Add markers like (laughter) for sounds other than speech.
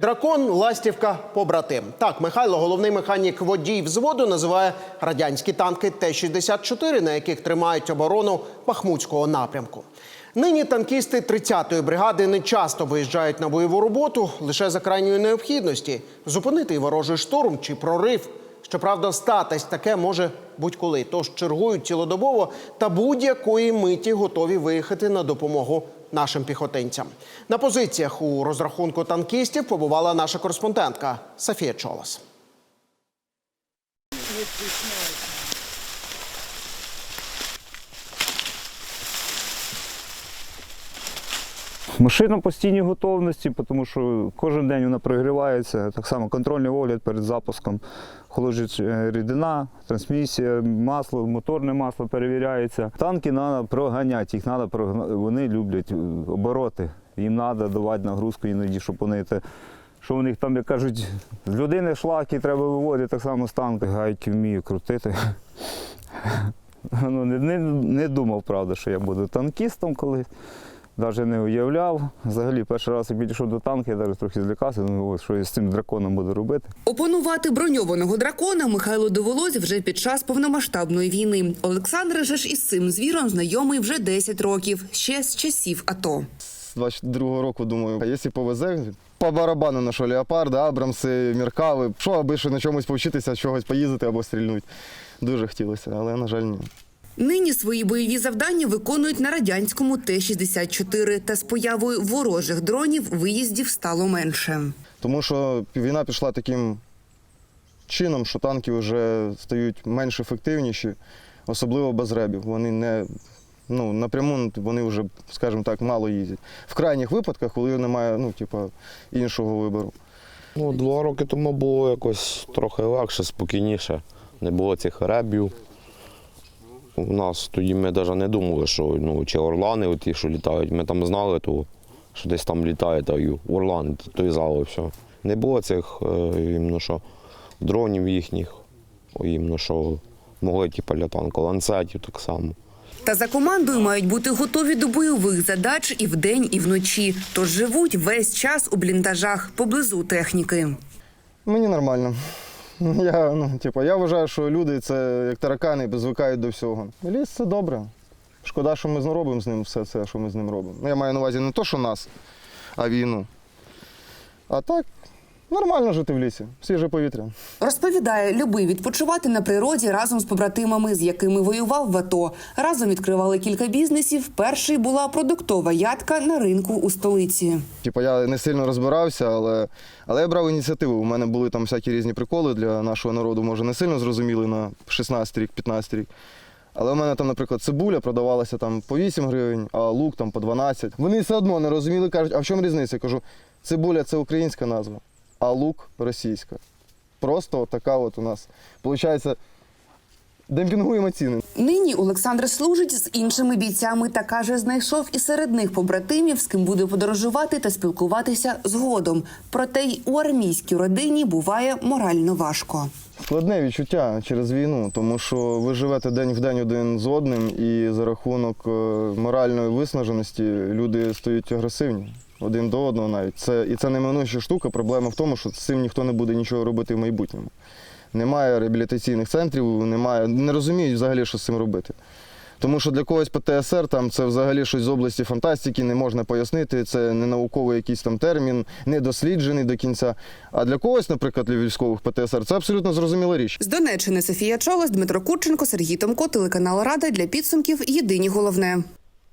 Дракон, ластівка, побратим. Так, Михайло, головний механік водій взводу, називає радянські танки Т-64, на яких тримають оборону Бахмутського напрямку. Нині танкісти 30-ї бригади не часто виїжджають на бойову роботу лише за крайньої необхідності зупинити ворожий штурм чи прорив. Щоправда, статись таке може будь-коли. Тож чергують цілодобово та будь-якої миті готові виїхати на допомогу нашим піхотинцям. На позиціях у розрахунку танкістів побувала наша кореспондентка Софія Чолос. Машина в постійній готовності, тому що кожен день вона прогрівається. Так само контрольний огляд перед запуском, холоджить е, рідина, трансмісія, масло, моторне масло перевіряється. Танки треба проганяти, їх треба прогна- Вони люблять е, обороти. Їм треба давати нагрузку іноді, щоб вони те. Що у них там, як кажуть, з людини шлаки треба виводити, так само з танки. Гайки вмію крутити. (laughs) Ну, не, не, не думав, правда, що я буду танкістом колись. Навіть не уявляв. Взагалі, перший раз я підійшов до танку, я навіть трохи злякався, думаю, що я з цим драконом буду робити. Опанувати броньованого дракона Михайлу довелось вже під час повномасштабної війни. Олександр же ж із цим звіром знайомий вже 10 років, ще з часів АТО. З 22-го року думаю, а якщо повезе, по барабану на що леопарди, абрамси, міркави, що аби що на чомусь повчитися, чогось поїздити або стрільнути. Дуже хотілося, але, на жаль, ні. Нині свої бойові завдання виконують на радянському Т-64, та з появою ворожих дронів виїздів стало менше. Тому що війна пішла таким чином, що танки вже стають менш ефективніші, особливо без ребів. Вони не ну, напряму вони вже, скажімо так, мало їздять. В крайніх випадках, коли немає ну, типу, іншого вибору. Ну, два роки тому було якось трохи легше, спокійніше. Не було цих ребів. У нас тоді ми навіть не думали, що ну, чи орлани ті, що літають. Ми там знали, то, що десь там літає, та й орлани, то і зали все. Не було цих е, іменно, що, дронів їхніх, іменно, що могли типу, для танку, ланцетів так само. Та за командою мають бути готові до бойових задач і вдень, і вночі. Тож живуть весь час у бліндажах поблизу техніки. Мені нормально. (laughs) Я, ну, типу, я вважаю, що люди це як таракани, звикають до всього. Ліс це добре. Шкода, що ми робимо з ним все це, що ми з ним робимо. Ну, Я маю на увазі не то, що нас, а війну. А так, нормально жити в лісі, свіже повітря. Розповідає, любив відпочивати на природі разом з побратимами, з якими воював в АТО. Разом відкривали кілька бізнесів. Перший була продуктова ядка на ринку у столиці. Типу, я не сильно розбирався, але, але я брав ініціативу. У мене були там всякі різні приколи для нашого народу, може, не сильно зрозуміли на 16 рік, 15 рік. Але у мене там, наприклад, цибуля продавалася там по 8 гривень, а лук там по 12. Вони все одно не розуміли, кажуть, а в чому різниця? Я кажу, цибуля це українська назва, а лук російська. Просто така от у нас. Получається, демпінгуємо ціни. Нині Олександр служить з іншими бійцями та каже, знайшов і серед них побратимів, з ким буде подорожувати та спілкуватися згодом. Проте й у армійській родині буває морально важко. Складне відчуття через війну, тому що ви живете день в день один з одним, і за рахунок е, моральної виснаженості люди стають агресивні один до одного навіть. Це, і це неминуча штука. Проблема в тому, що з цим ніхто не буде нічого робити в майбутньому. Немає реабілітаційних центрів, немає, не розуміють взагалі, що з цим робити. Тому що для когось ПТСР там це взагалі щось з області фантастики, не можна пояснити. Це не науковий якийсь там термін, не досліджений до кінця. А для когось, наприклад, для військових ПТСР, це абсолютно зрозуміла річ. З Донеччини Софія Чолос, Дмитро Курченко, Сергій Томко, телеканал Рада для підсумків. Єдині головне.